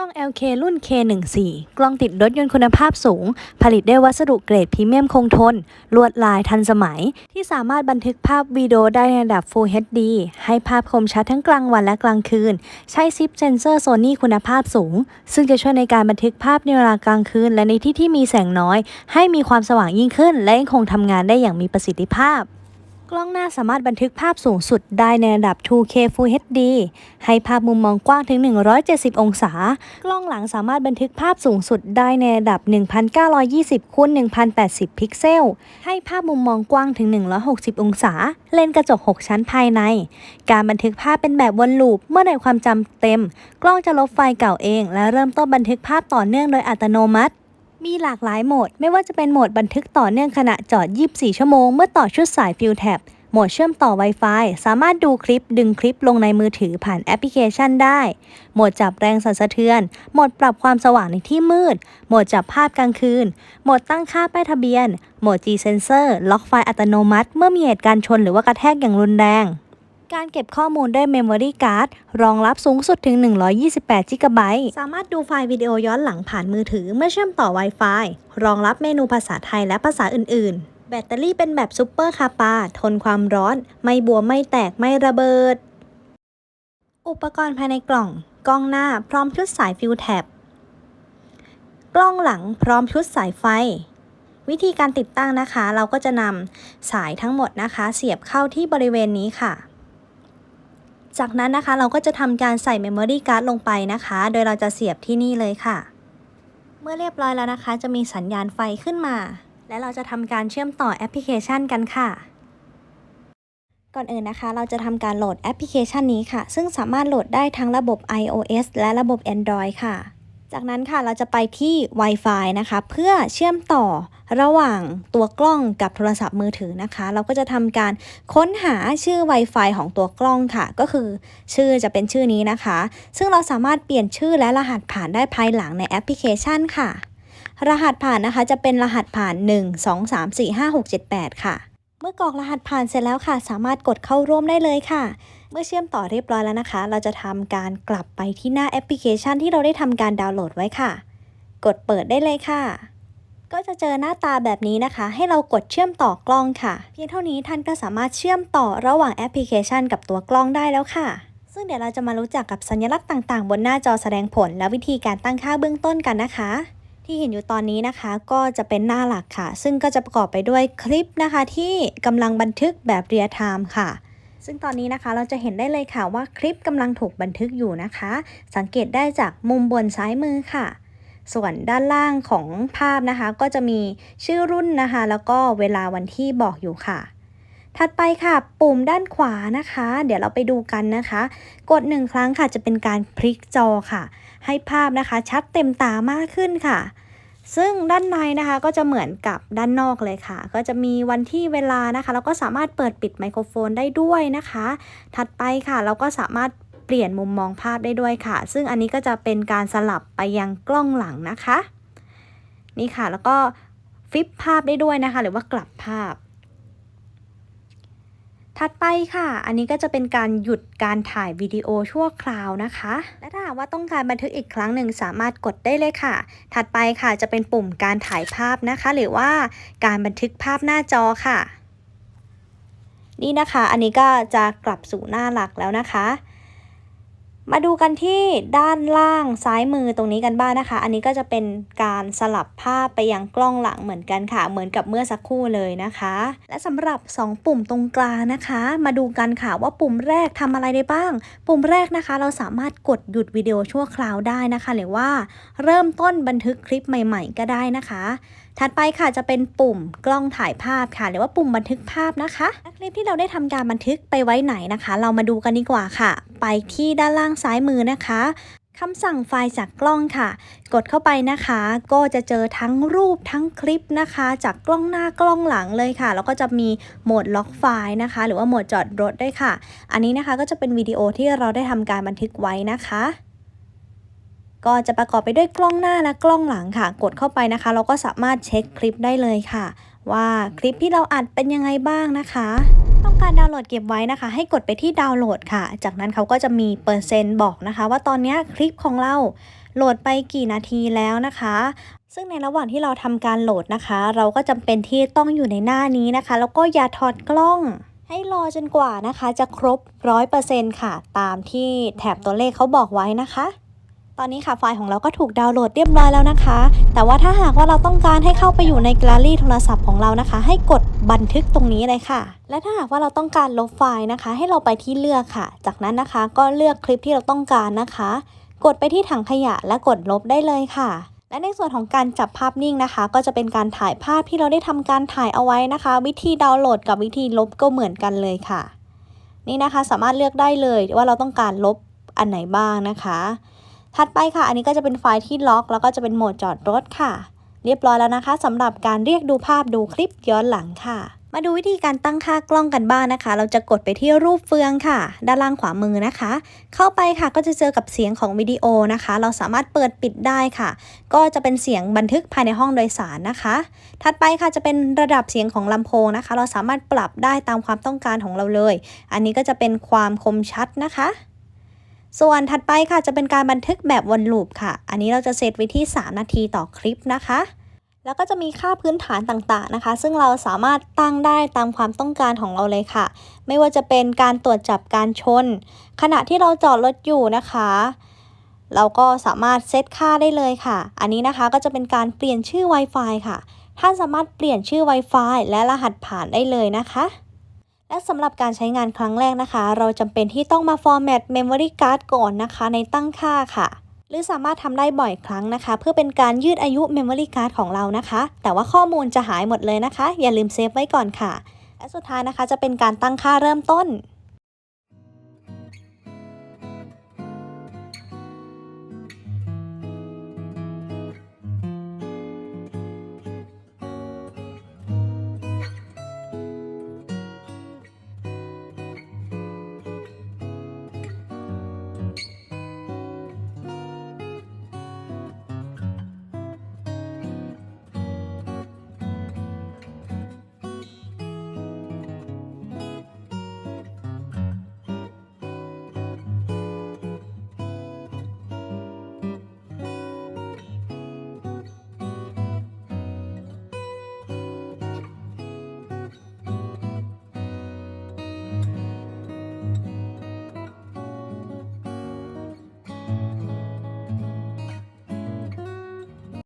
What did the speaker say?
กล้อง LK รุ่น K14 กล้องติดรถยนต์คุณภาพสูง ผลิตด้วยวัสดุเกรดพรีเมียมคงทน ลวดลายทันสมัย ที่สามารถบันทึกภาพวิดีโอได้ในระดับ Full HD ให้ภาพคมชัดทั้งกลางวันและกลางคืน ใช้ซิปเซนเซอร์โซนี่คุณภาพสูง ซึ่งจะช่วยในการบันทึกภาพในเวลากลางคืน และในที่ที่มีแสงน้อย ให้มีความสว่างยิ่งขึ้น และยังคงทำงานได้อย่างมีประสิทธิภาพ กล้องหน้าสามารถบันทึกภาพสูงสุดได้ในระดับ 2K Full HD ให้ภาพมุมมองกว้างถึง 170 องศา กล้องหลังสามารถบันทึกภาพสูงสุดได้ในระดับ 1920คูณ1080 พิกเซล ให้ภาพมุมมองกว้างถึง 160 องศา เลนส์กระจก 6 ชั้นภายใน การบันทึกภาพเป็นแบบวนลูป เมื่อในความจำเต็ม กล้องจะลบไฟล์เก่าเอง และเริ่มต้นบันทึกภาพต่อเนื่องโดยอัตโนมัติ มีหลากหลายโหมด ไม่ว่าจะเป็นโหมดบันทึกต่อเนื่องขณะจอด 24 ชั่วโมง เมื่อต่อชุดสายฟิลแท็บโหมดเชื่อมต่อ Wi-Fi สามารถดูคลิปดึงคลิปลงในมือถือผ่านแอปพลิเคชันได้ โหมดจับแรงสั่นสะเทือน โหมดปรับความสว่างในที่มืด โหมดจับภาพกลางคืน โหมดตั้งค่าป้ายทะเบียน โหมด G Sensor ล็อกไฟล์อัตโนมัติ เมื่อมีเหตุการณ์ชนหรือว่ากระแทกอย่างรุนแรง การเก็บข้อมูลด้วย Memory Card รองรับสูงสุดถึง 128 g b สามารถดูไฟล์วิดีโอย้อนหลังผ่านมือถือเมื่อเชื่อมต่อ Wi-Fi รองรับเมนูภาษาไทยและภาษาอื่น ๆ แบตเตอรี่เป็นแบบซุปเปอร์คาปาทนความร้อน ไม่บวมไม่แตกไม่ระเบิด อุปกรณ์ภายในกล่อง กล้องหน้าพร้อมชุดสายฟิลแท็บ กล้องหลังพร้อมชุดสายไฟวิธีการติดตั้งนะคะ เราก็จะนำสายทั้งหมดนะคะ เสียบเข้าที่บริเวณนี้ค่ะ จากนั้นนะคะเราก็จะทำการใส่ Memory Card ลงไปนะคะ โดยเราจะเสียบที่นี่เลยค่ะ เมื่อเรียบร้อยแล้วนะคะ จะมีสัญญาณไฟขึ้นมา และเราจะทำการเชื่อมต่อแอปพลิเคชันกันค่ะ ก่อนอื่นนะคะ เราจะทำการโหลดแอปพลิเคชันนี้ค่ะ ซึ่งสามารถโหลดได้ทั้งระบบ iOS และระบบ Android ค่ะ จากนั้นค่ะเราจะไปที่ Wi-Fi นะคะ เพื่อเชื่อมต่อระหว่างตัวกล้องกับโทรศัพท์มือถือนะคะ เราก็จะทำการค้นหาชื่อ Wi-Fi ของตัวกล้องค่ะ ก็คือชื่อจะเป็นชื่อนี้นะคะ ซึ่งเราสามารถเปลี่ยนชื่อและรหัสผ่านได้ภายหลังในแอปพลิเคชันค่ะ รหัสผ่านนะคะจะเป็นรหัสผ่าน 1 2 3 4 5 6 7 8 ค่ะ เมื่อกรอกรหัสผ่านเสร็จแล้วค่ะ สามารถกดเข้าร่วมได้เลยค่ะ เมื่อเชื่อมต่อเรียบร้อยแล้วนะคะ เราจะทำการกลับไปที่หน้าแอปพลิเคชันที่เราได้ทำการดาวน์โหลดไว้ค่ะ กดเปิดได้เลยค่ะ ก็จะเจอหน้าตาแบบนี้นะคะ ให้เรากดเชื่อมต่อกล้องค่ะ เพียงเท่านี้ท่านก็สามารถเชื่อมต่อระหว่างแอปพลิเคชันกับตัวกล้องได้แล้วค่ะ ซึ่งเดี๋ยวเราจะมารู้จักกับสัญลักษณ์ต่างๆ บนหน้าจอแสดงผล และวิธีการตั้งค่าเบื้องต้นกันนะคะที่เห็นอยู่ตอนนี้นะคะก็จะเป็นหน้าหลักค่ะ ซึ่งก็จะประกอบไปด้วยคลิปนะคะที่กำลังบันทึกแบบเรียลไทม์ค่ะ ซึ่งตอนนี้นะคะเราจะเห็นได้เลยค่ะว่าคลิปกำลังถูกบันทึกอยู่นะคะ สังเกตได้จากมุมบนซ้ายมือค่ะ ส่วนด้านล่างของภาพนะคะ ก็จะมีชื่อรุ่นนะคะ แล้วก็เวลาวันที่บอกอยู่ค่ะ ถัดไปค่ะ ปุ่มด้านขวานะคะ เดี๋ยวเราไปดูกันนะคะ กดหนึ่งครั้งค่ะจะเป็นการพลิกจอค่ะ ให้ภาพนะคะชัดเต็มตามากขึ้นค่ะ ซึ่งด้านในนะคะก็จะเหมือนกับด้านนอกเลยค่ะ ก็จะมีวันที่เวลานะคะแล้วก็สามารถเปิดปิดไมโครโฟนได้ด้วยนะคะ ถัดไปค่ะเราก็สามารถเปลี่ยนมุมมองภาพได้ด้วยค่ะ ซึ่งอันนี้ก็จะเป็นการสลับไปยังกล้องหลังนะคะ นี่ค่ะแล้วก็ฟิปภาพได้ด้วยนะคะ หรือว่ากลับภาพ ถัดไปค่ะ อันนี้ก็จะเป็นการหยุดการถ่ายวิดีโอชั่วคราวนะคะ และถ้าว่าต้องการบันทึกอีกครั้งหนึ่งสามารถกดได้เลยค่ะ ถัดไปค่ะจะเป็นปุ่มการถ่ายภาพนะคะ หรือว่าการบันทึกภาพหน้าจอค่ะ นี่นะคะ อันนี้ก็จะกลับสู่หน้าหลักแล้วนะคะ มาดูกันที่ด้านล่างซ้ายมือตรงนี้กันบ้างนะคะ อันนี้ก็จะเป็นการสลับภาพไปยังกล้องหลังเหมือนกันค่ะ เหมือนกับเมื่อสักครู่เลยนะคะ และสำหรับ 2 ปุ่มตรงกลางนะคะ มาดูกันค่ะว่าปุ่มแรกทำอะไรได้บ้าง ปุ่มแรกนะคะ เราสามารถกดหยุดวิดีโอชั่วคราวได้นะคะ หรือว่าเริ่มต้นบันทึกคลิปใหม่ ๆ ก็ได้นะคะ ถัดไปค่ะจะเป็นปุ่มกล้องถ่ายภาพค่ะ หรือว่าปุ่มบันทึกภาพนะคะคลิปที่เราได้ทำการบันทึกไปไว้ไหนนะคะ เรามาดูกันดีกว่าค่ะ ไปที่ด้านล่างซ้ายมือนะคะคำสั่งไฟล์จากกล้องค่ะ กดเข้าไปนะคะ ก็จะเจอทั้งรูปทั้งคลิปนะคะ จากกล้องหน้ากล้องหลังเลยค่ะ แล้วก็จะมีโหมดล็อกไฟล์นะคะ หรือว่าโหมดจอดรถด้วยค่ะ อันนี้นะคะก็จะเป็นวิดีโอที่เราได้ทำการบันทึกไว้นะคะ ก็จะประกอบไปด้วยกล้องหน้าและกล้องหลังค่ะ กดเข้าไปนะคะ เราก็สามารถเช็คคลิปได้เลยค่ะ ว่าคลิปที่เราอัดเป็นยังไงบ้างนะคะ ต้องการดาวน์โหลดเก็บไว้นะคะ ให้กดไปที่ดาวน์โหลดค่ะ จากนั้นเขาก็จะมีเปอร์เซ็นต์บอกนะคะ ว่าตอนนี้คลิปของเราโหลดไปกี่นาทีแล้วนะคะ ซึ่งในระหว่างที่เราทำการโหลดนะคะ เราก็จำเป็นที่ต้องอยู่ในหน้านี้นะคะ แล้วก็อย่าถอดกล้องให้รอจนกว่านะคะจะครบ 100%ค่ะ ตามที่แถบตัวเลขเขาบอกไว้นะคะ ตอนนี้ค่ะไฟล์ของเราก็ถูกดาวน์โหลดเรียบร้อยแล้วนะคะ แต่ว่าถ้าหากว่าเราต้องการให้เข้าไปอยู่ในแกลเลอรี่โทรศัพท์ของเรานะคะ ให้กดบันทึกตรงนี้เลยค่ะ และถ้าหากว่าเราต้องการลบไฟล์นะคะ ให้เราไปที่เลือกค่ะ จากนั้นนะคะก็เลือกคลิปที่เราต้องการนะคะ กดไปที่ถังขยะและกดลบได้เลยค่ะและในส่วนของการจับภาพนิ่งนะคะ ก็จะเป็นการถ่ายภาพที่เราได้ทำการถ่ายเอาไว้นะคะ วิธีดาวน์โหลดกับวิธีลบก็เหมือนกันเลยค่ะ นี่นะคะสามารถเลือกได้เลยว่าเราต้องการลบอันไหนบ้างนะคะ ถัดไปค่ะ อันนี้ก็จะเป็นไฟล์ที่ล็อก แล้วก็จะเป็นโหมดจอดรถค่ะ เรียบร้อยแล้วนะคะสำหรับการเรียกดูภาพดูคลิปย้อนหลังค่ะ มาดูวิธีการตั้งค่ากล้องกันบ้างนะคะ เราจะกดไปที่รูปเฟืองค่ะ ด้านล่างขวามือนะคะ เข้าไปค่ะก็จะเจอกับเสียงของวิดีโอนะคะ เราสามารถเปิดปิดได้ค่ะ ก็จะเป็นเสียงบันทึกภายในห้องโดยสารนะคะ ถัดไปค่ะจะเป็นระดับเสียงของลำโพงนะคะ เราสามารถปรับได้ตามความต้องการของเราเลย อันนี้ก็จะเป็นความคมชัดนะคะ ส่วนถัดไปค่ะจะเป็นการบันทึกแบบวนลูปค่ะ อันนี้เราจะเซตไว้ที่ 3 นาทีต่อคลิปนะคะ แล้วก็จะมีค่าพื้นฐานต่างๆนะคะ ซึ่งเราสามารถตั้งได้ตามความต้องการของเราเลยค่ะ ไม่ว่าจะเป็นการตรวจจับการชน ขณะที่เราจอดรถอยู่นะคะ เราก็สามารถเซตค่าได้เลยค่ะ อันนี้นะคะก็จะเป็นการเปลี่ยนชื่อ Wi-Fi ค่ะ ท่านสามารถเปลี่ยนชื่อ Wi-Fi และรหัสผ่านได้เลยนะคะ และสำหรับการใช้งานครั้งแรกนะคะ เราจำเป็นที่ต้องมา format memory card ก่อนนะคะ ในตั้งค่าค่ะ หรือสามารถทำได้บ่อยครั้งนะคะ เพื่อเป็นการยืดอายุ memory card ของเรานะคะ แต่ว่าข้อมูลจะหายหมดเลยนะคะ อย่าลืมเซฟไว้ก่อนค่ะ และสุดท้ายนะคะจะเป็นการตั้งค่าเริ่มต้น